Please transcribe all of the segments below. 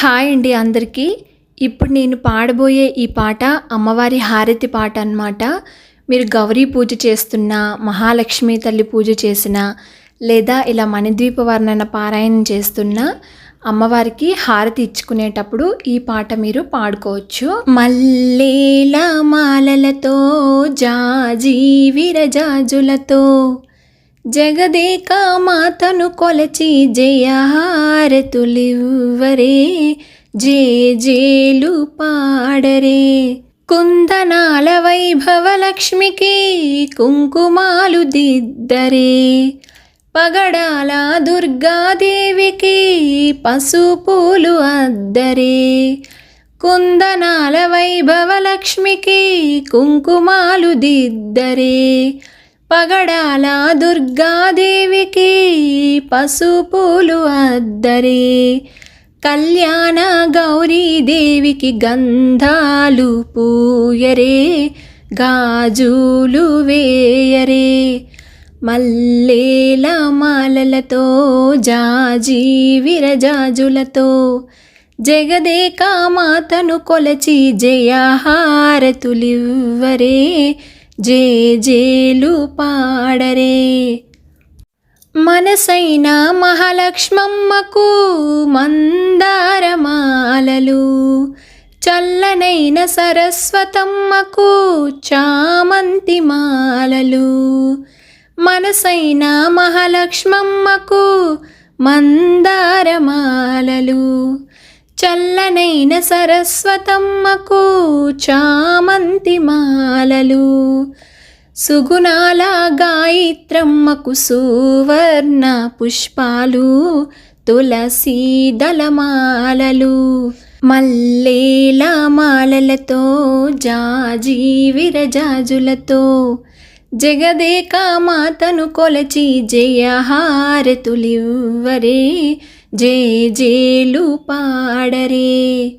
Hi అండి అందరికీ. ఇప్పుడు నేను పాడబోయే ఈ పాట అమ్మవారి హారతి పాట అన్నమాట. మీరు గౌరీ పూజ చేస్తున్నా మహాలక్ష్మి తల్లి పూజ చేసినా లేదా ఇలా మణిద్వీప వర్ణన పారాయణం చేస్తున్నా అమ్మవారికి హారతి ఇచ్చుకునేటప్పుడు ఈ పాట మీరు పాడుకోవచ్చు. మల్లేల మాలలతో జాజీ విరజాజులతో జగదేక మాతను కొలచి జయహారతులివ్వరే జే జేలు పాడరే. కుందనాల వైభవ లక్ష్మికి కుంకుమాలు దిద్దరే. పగడాల దుర్గాదేవికి పసుపులు అద్దరే. కుందనాల వైభవ లక్ష్మికి కుంకుమాలు దిద్దరే. పగడాల దుర్గాదేవికి పసుపులు అద్దరే. కళ్యాణ గౌరీదేవికి గంధాలు పూయరే గాజులు వేయరే. మల్లేల మాలలతో జాజీ విరజాజులతో జగదేకా మాతను కొలచి జయహారతులివ్వరే జే జేలు పాడరే. మనసైన మహాలక్ష్మమ్మకు మందారమాలలు. చల్లనైన సరస్వతమ్మకు చామంతి మాలలు. మనసైన మహాలక్ష్మమ్మకు మందార చల్లనైన సరస్వతమ్మకు చామంతి మాలలు. సుగుణాల గాయత్రమ్మకు సువర్ణ పుష్పాలు తులసి దళమాలలు. మల్లేల మాలలతో జాజీ విరజాజులతో జగదేక మాతను కొలచి జయహారతులివ్వరే. జే జేలు పాడరే.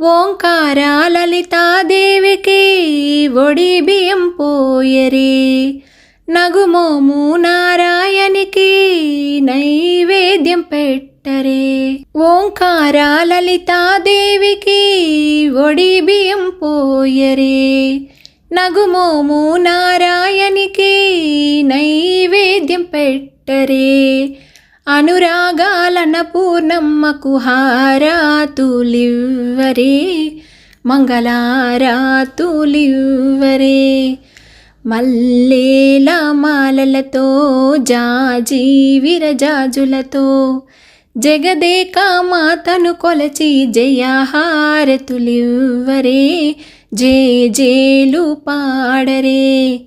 ఓంకార లలితాదేవికి ఒడి బియ్యం పోయరే. నగుమోము నారాయణికి నైవేద్యం పెట్టరే. ఓంకార లలితాదేవికి ఒడి బియ్యం పోయరే. నగుమోము నారాయణికి నైవేద్యం పెట్టరే. అనురాగాలన పూర్ణమ్మకు హారాతులివ్వరే మంగళారాతులివ్వరే. మల్లేల మాలలతో జాజీ విరజాజులతో జగదేక మాతను కొలచి జయహారతులివ్వరే జే జేలు పాడరే.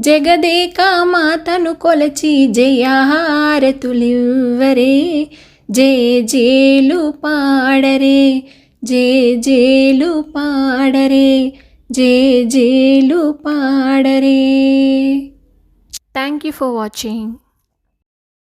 జగదేక మాతను కొలచి జయహారతులివ్వరే. జే జేలు పాడరే జే జేలు పాడరే జే జేలు పాడరే. Thank you for watching